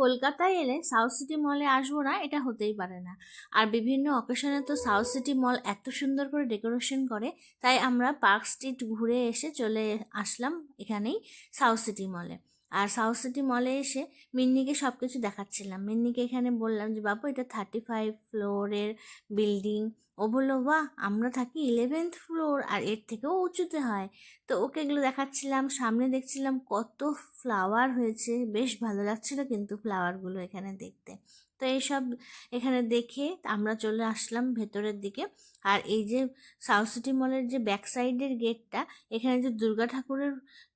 কলকাতায় এলে south city মলে আসব না, এটা হতেই পারে না। আর বিভিন্ন অকেশনে তো সাউথ সিটি মল এত সুন্দর করে ডেকোরেশন করে, তাই আমরা পার্ক স্ট্রিট ঘুরে এসে চলে আসলাম এখানেই সাউথ সিটি মলে। আর সাউথ সিটি মলে এসে মিন্নিকে সব কিছু দেখাচ্ছিলাম। মিন্নিকে এখানে বললাম যে, বাবু, এটা থার্টি ফাইভ ফ্লোরের বিল্ডিং ও বলল, বাহ, আমরা থাকি ইলেভেন্থ ফ্লোর আর এর থেকেও উঁচুতে হয়। তো ওকে এগুলো দেখাচ্ছিলাম, সামনে দেখছিলাম কত ফ্লাওয়ার হয়েছে। বেশ ভালো লাগছিল কিন্তু ফ্লাওয়ারগুলো এখানে দেখতে। তো এইসব এখানে দেখে আমরা চলে আসলাম ভেতরের দিকে। আর এই যে সাউথ সিটি মলের যে ব্যাক সাইডের গেটটা এখানে যে দুর্গা ঠাকুরের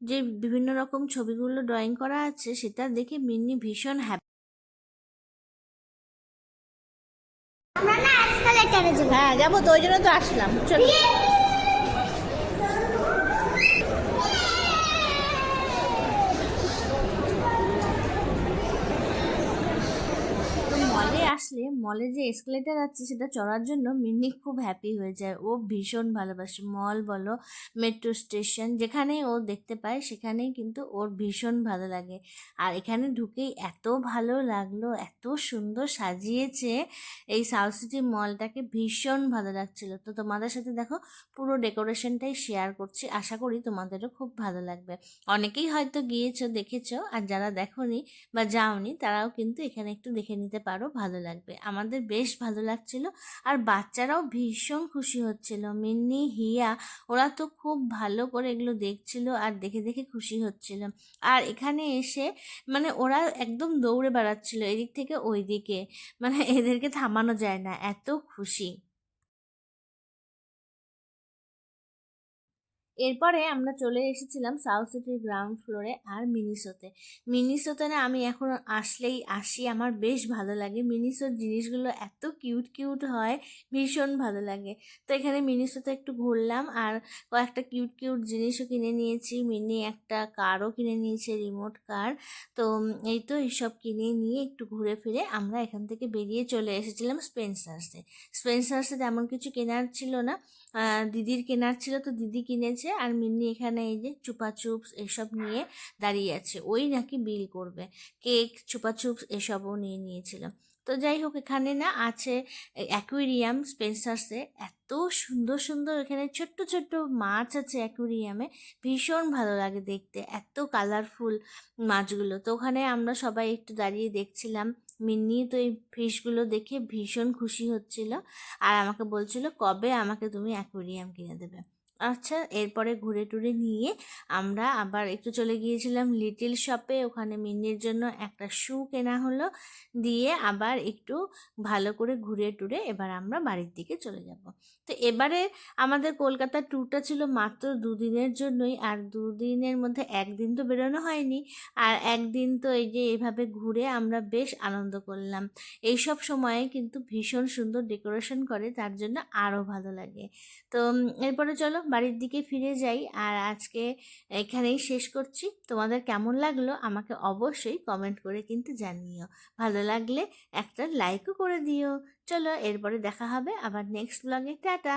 যে বিভিন্ন রকম ছবিগুলো ড্রয়িং করা আছে সেটা দেখে মিন্নি ভীষণ হ্যাপি হ্যাঁ যাব তো ওই জন্য তো আসলাম। চলো তো মলে আসলে মলে যে এসকেলেটার আছে, সেটা চড়ার জন্য মিন্নি খুব হ্যাপি হয়ে যায়। ও ভীষণ ভালোবাসে। মল বলো মেট্রো স্টেশন যেখানেই ও দেখতে পায়, সেখানেই কিন্তু ওর ভীষণ ভালো লাগে। আর এখানে ঢুকেই এত ভালো লাগল, এত সুন্দর সাজিয়েছে। এই সাউথ সিটি মলটাকে ভীষণ ভালো লাগছিল। তো তোমাদের সাথে দেখো, পুরো ডেকোরেশনটাই শেয়ার করছি। আশা করি তোমাদেরও খুব ভালো লাগবে। অনেকেই হয়তো গিয়েছো, দেখেছ, আর যারা দেখোনি বা যাওনি, তারাও কিন্তু এখানে একটু দেখে নিতে পারো, ভালো লাগবে। আমাদের বেশ ভালো লাগছিল। আর বাচ্চারাও ভীষণ খুশি হচ্ছিল। মিন্নি, হিয়া, ওরা তো খুব ভালো করে এগুলো দেখছিল আর দেখে দেখে খুশি হচ্ছিল। আর এখানে এসে মানে ওরা একদম দৌড়ে বেড়াচ্ছিল এদিক থেকে ওই দিকে মানে এদেরকে থামানো যায় না। এত খুশি। এরপরে আমরা চলে এসেছিলাম সাউথ সিটির গ্রাউন্ড ফ্লোরে আর মিনিসোতে মিনিসোতে না আমি এখন আসলেই আসি, আমার বেশ ভালো লাগে। মিনিসোর জিনিসগুলো এত কিউট কিউট হয়, ভীষণ ভালো লাগে। তো এখানে মিনিসোতে একটু ঘুরলাম আর কয়েকটা কিউট কিউট জিনিসও কিনে নিয়েছি। মিনি একটা কারও কিনে নিয়েছে রিমোট কার তো এই তো এইসব কিনে নিয়ে একটু ঘুরে ফিরে আমরা এখান থেকে বেরিয়ে চলে এসেছিলাম স্পেন্সার্সে স্পেন্সার্সে তেমন কিছু কেনার ছিল না। দিদির কেনার ছিল, তো দিদি কিনেছে। আর মিন্নি এখানে এই যে চুপা চুপস এসব নিয়ে দাঁড়িয়ে আছে। ওই নাকি বিল করবে। কেক, চুপা চুপস এসবও নিয়ে নিয়েছিল। তো যাই হোক, এখানে না আছে অ্যাকুইরিয়াম স্পেন্সার্সে। এত সুন্দর সুন্দর এখানে ছোট্ট ছোট্ট মাছ আছে অ্যাকুইরিয়ামে ভীষণ ভালো লাগে দেখতে। এত কালারফুল মাছগুলো। তো ওখানে আমরা সবাই একটু দাঁড়িয়ে দেখছিলাম। মিন্নি তো এই ফিশগুলো দেখে ভীষণ খুশি হচ্ছিল। আর আমাকে বলছিল, কবে আমাকে তুমি অ্যাকোরিয়াম কিনে দেবে? আচ্ছা এরপরে ঘুরে টুরে নিয়ে আমরা আবার একটু চলে গিয়েছিলাম লিটিল শপে। ওখানে মিন্নির জন্য একটা শু কেনা হলো। দিয়ে আবার একটু ভালো করে ঘুরে টুরে এবার আমরা বাড়ির দিকে চলে যাব। তো এবারে আমাদের কলকাতার ট্যুরটা ছিল মাত্র দুদিনের জন্যই। আর দুদিনের মধ্যে একদিন তো বেরোনো হয়নি। আর একদিন তো এই যে এভাবে ঘুরে আমরা বেশ আনন্দ করলাম। এই সব সময়ে কিন্তু ভীষণ সুন্দর ডেকোরেশন করে। তার জন্য আরও ভালো লাগে। তো এরপরে চলো বাড়ির দিকে ফিরে যাই। আর আজকে এখানেই শেষ করছি। তোমাদের কেমন লাগল আমাকে অবশ্যই কমেন্ট করে কিন্তু জানিও। ভালো লাগলে একটা লাইকও করে দিও। চলো এরপরে দেখা হবে আবার নেক্সট ব্লগে টাটা!